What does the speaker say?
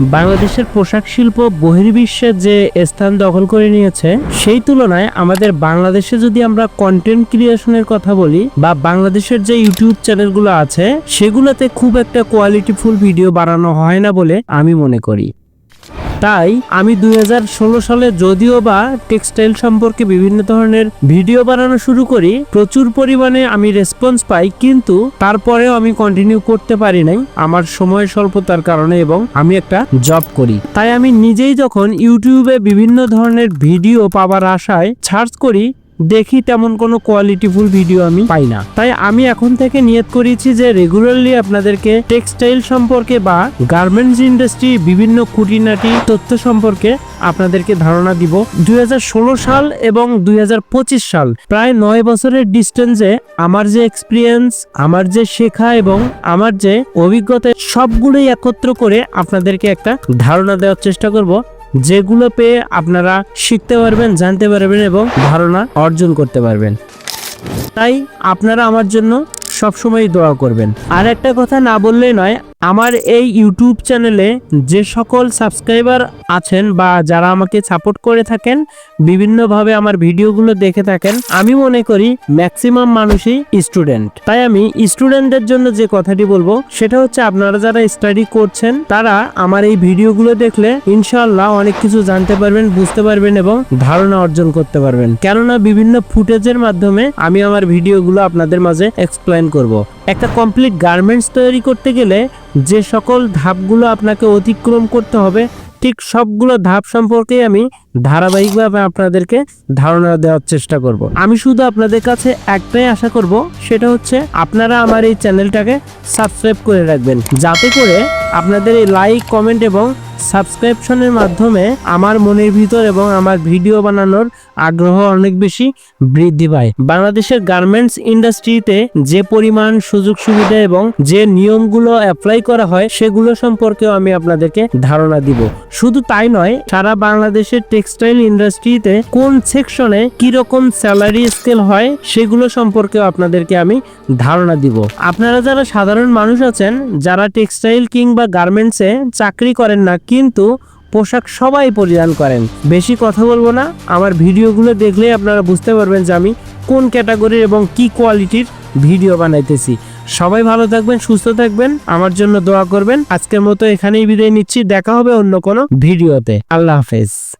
বাংলাদেশের পোশাক শিল্প বহির্বিশ্বে যে স্থান দখল করে নিয়েছে, সেই তুলনায় আমাদের বাংলাদেশে যদি আমরা কন্টেন্ট ক্রিয়েশনের কথা বলি, বা বাংলাদেশের যে ইউটিউব চ্যানেলগুলো আছে, সেগুলোতে খুব একটা কোয়ালিটিফুল ভিডিও বানানো হয় না বলে আমি মনে করি। তাই আমি দু হাজার ষোলো সালে যদিও বা টেক্সটাইল সম্পর্কে বিভিন্ন ধরনের ভিডিও বানানো শুরু করি, প্রচুর পরিমাণে আমি রেসপন্স পাই, কিন্তু তারপরেও আমি কন্টিনিউ করতে পারি নাই। আমার সময় স্বল্পতার কারণে এবং আমি একটা জব করি। তাই আমি নিজেই যখন ইউটিউবে বিভিন্ন ধরনের ভিডিও পাবার আশায় সার্চ করি দেখি তেমন কোনো কোয়ালিটিফুল ভিডিও আমি পাই না। তাই আমি এখন থেকে নিয়ত করেছি যে রেগুলারলি আপনাদেরকে টেক্সটাইল সম্পর্কে বা গার্মেন্টস ইন্ডাস্ট্রি বিভিন্ন খুঁটিনাটি তথ্য সম্পর্কে আপনাদেরকে ধারণা দিব। দুই হাজার ষোলো সাল এবং দুই হাজার পঁচিশ সাল প্রায় নয় বছরের ডিস্টেন্সে আমার যে এক্সপিরিয়েন্স আমার যে শেখা এবং আমার যে অভিজ্ঞতা, সবগুলোই একত্র করে আপনাদেরকে একটা ধারণা দেওয়ার চেষ্টা করব। যেগুলো পেয়ে আপনারা শিখতে পারবেন, জানতে পারবেন এবং ধারণা অর্জন করতে পারবেন। তাই আপনারা আমার জন্য সবসময় দোয়া করবেন। আর একটা কথা না বললেই নয় আমার এই ইউটিউব চ্যানেলে যে সকল সাবস্ক্রাইবার আছেন বা যারা আমাকে সাপোর্ট করে থাকেন, বিভিন্নভাবে আমার ভিডিওগুলো দেখে থাকেন, আমি মনে করি ম্যাক্সিমাম মানুষই স্টুডেন্ট তাই আমি স্টুডেন্টদের জন্য যে কথাটি বলব, সেটা হচ্ছে আপনারা যারা স্টাডি করছেন, তারা আমার এই ভিডিওগুলো দেখলে ইনশাল্লাহ অনেক কিছু জানতে পারবেন, বুঝতে পারবেন এবং ধারণা অর্জন করতে পারবেন। কেননা বিভিন্ন ফুটেজের মাধ্যমে আমি আমার ভিডিওগুলো আপনাদের মাঝে এক্সপ্লেন করব। একটা কমপ্লিট গার্মেন্টস তৈরি করতে গেলে যে সকল ধাপগুলো আপনাকে অতিক্রম করতে হবে, ঠিক সবগুলো ধাপ সম্পর্কে আমি ধারাবাহিকভাবে আপনাদেরকে ধারণা দেওয়ার চেষ্টা করব। আমি শুধু আপনাদের কাছে একটাই আশা করব, সেটা হচ্ছে আপনারা আমার এই চ্যানেলটাকে সাবস্ক্রাইব করে রাখবেন। যাতে করে আপনাদের এই লাইক কমেন্ট এবং সাবস্ক্রিপশনের মাধ্যমে আমার মনের ভিতর এবং আমার ভিডিও বানানোর আগ্রহ অনেক বেশি বৃদ্ধি পায়। বাংলাদেশের গার্মেন্টস ইন্ডাস্ট্রিতে যে পরিমাণ সুযোগ সুবিধা এবং যে নিয়মগুলো অ্যাপ্লাই করা হয়, সেগুলো সম্পর্কেও আমি আপনাদেরকে ধারণা দিব। শুধু তাই নয়, সারা বাংলাদেশের টেক্সটাইল ইন্ডাস্ট্রিতে কোন সেকশনে কীরকম স্যালারি স্কেল হয়, সেগুলো সম্পর্কেও আপনাদেরকে আমি ধারণা দিব। আপনারা যারা সাধারণ মানুষ আছেন, যারা টেক্সটাইল কিংবা গার্মেন্টসে চাকরি করেন না কিন্তু পোশাক সবাই পরিধান করেন। বেশি কথা বলব না, আমার ভিডিওগুলো দেখলে আপনারা বুঝতে পারবেন যে আমি কোন ক্যাটাগরির এবং কি কোয়ালিটির ভিডিও বানাইতেছি। সবাই ভালো থাকবেন, সুস্থ থাকবেন, আমার জন্য দোয়া করবেন। আজকের মতো এখানেই বিদায় নিচ্ছি, দেখা হবে অন্য কোনো ভিডিওতে। আল্লাহ হাফেজ।